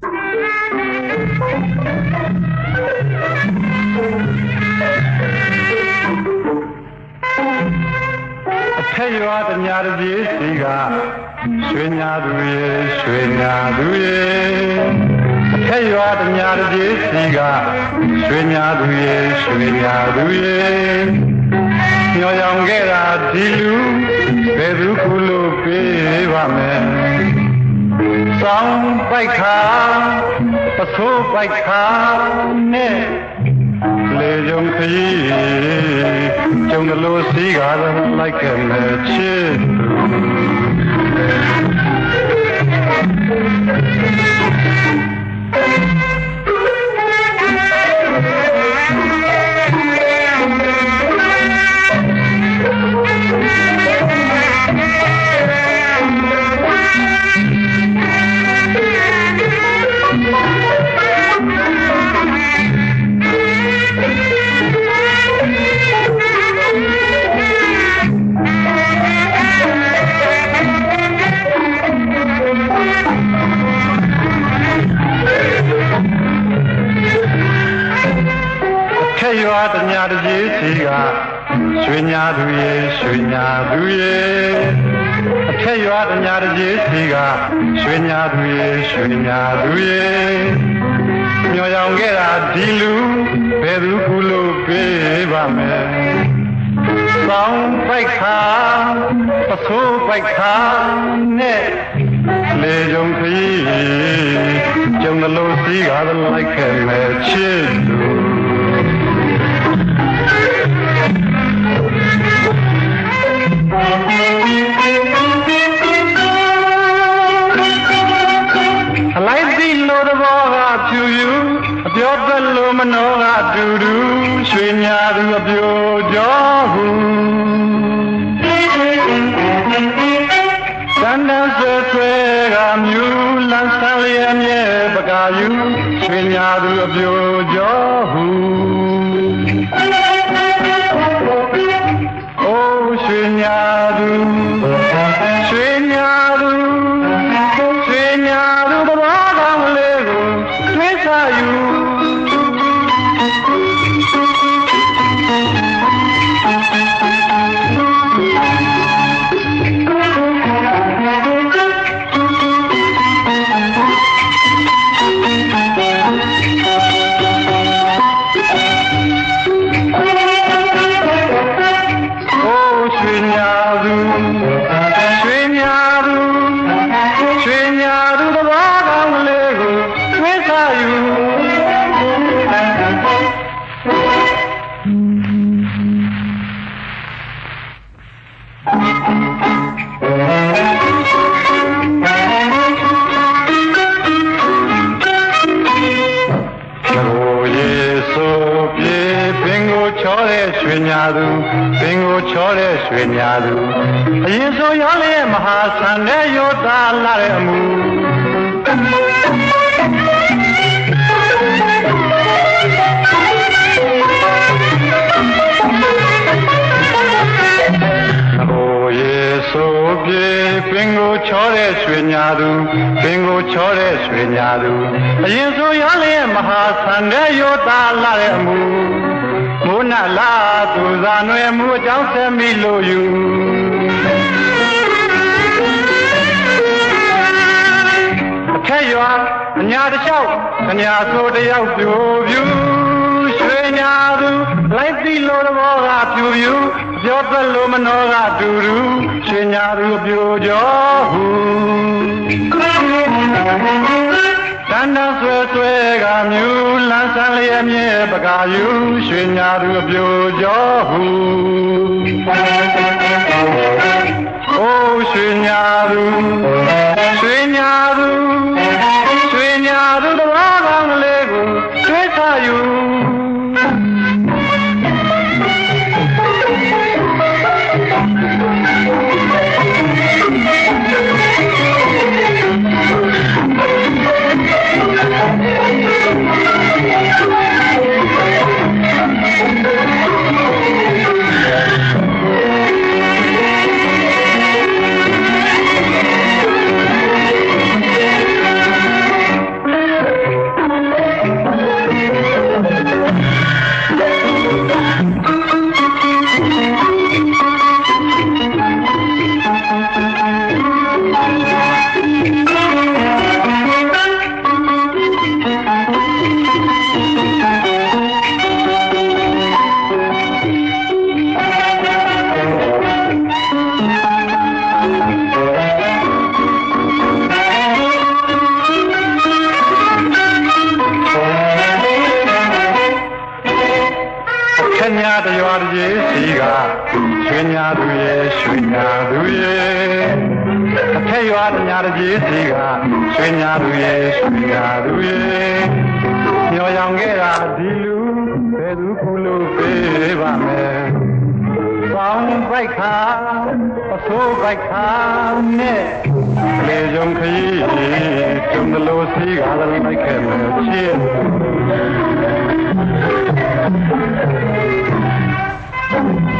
အထက်ရွာတညာတပြေးစီကရွှေညာသူရေရွှေညာသူရေအထက်ရွာတညာတပြေးစီကရွှေညာသူရေရွှေညာသူရေညောရောင်ခဲ့တာဒီလူဘယ်သူခုလို့ပေးပါမယ် စောင်းပိုက်ခါပစိုးပိုက်ခါနဲ့လေကြုံခရီးကြုံလို့စီးကားလိုက်ခဲ့မယ်ချစ် တညာတကြီးစီကရွှေညာသူရေရွှေညာသူရေအထက်ရွာတညာတကြီးစီကရွှေညာသူရေရွှေညာသူရေမျောရောင်ခဲ့တာဒီလူဘယ်သူကူလို့ပေးပါမယ်စောင်းပိုက်ခါပစိုးပိုက်ခါနဲ့လေကြုံခရီးကြုံလို့စီးကားလိုက်ခဲ့မယ်ချစ်သူ လန်းဆန်းလျက်မြဲပကာယူရွှေညာသူအပြိုကြောဟု င်ကိုချောတဲ့ရွှေညာသူအရင်ဆိုရောင်းရဲ့မဟာဆန်တဲ့ယောသားလာတဲ့အမူကိုရေဆိုပြေပင်ကိုချောတဲ့ရွှေညာသူပင်ကိုချောတဲ့ရွှေညာသူအရင်ဆိုရောင်းရဲ့မဟာဆန်တဲ့ယောသားလာတဲ့အမူမိုးနလာ သူသာနွယ်မှုအကြောင်းဆက်မိလို့ယူအထက်ရွာအညာတစ်လျှောက်အညာဆိုတယောက်ပြိုပြူရွှေညာသူလိုက်ပြီလို့တဘောကပြူပြူပြောသက်လို့မနောကတူတူရွှေညာသူပြိုကြောဟုတန်တဆွဲဆွဲကမြူ လန်းဆန်းလျက်မြဲပကာယူရွှေညာသူပြိုကြောဟု ခညာတရွာတကြီးစီကရွှေညာသူရဲ့ရွှေညာသူရဲ့အထက်ရွာတညာတကြီးစီကရွှေညာသူရဲ့ရွှေညာသူရဲ့မျောရောင်ခဲ့တာဒီလူဘယ်သူခုလို့ပေးပါမယ်ပေါင်းပိုက်ခါအဆိုးပိုက်ခါနဲ့လေကြုံခရီးကျုံတလို့စီကလည်းလိုက်ခဲ့မယ်ချင်း Thank you.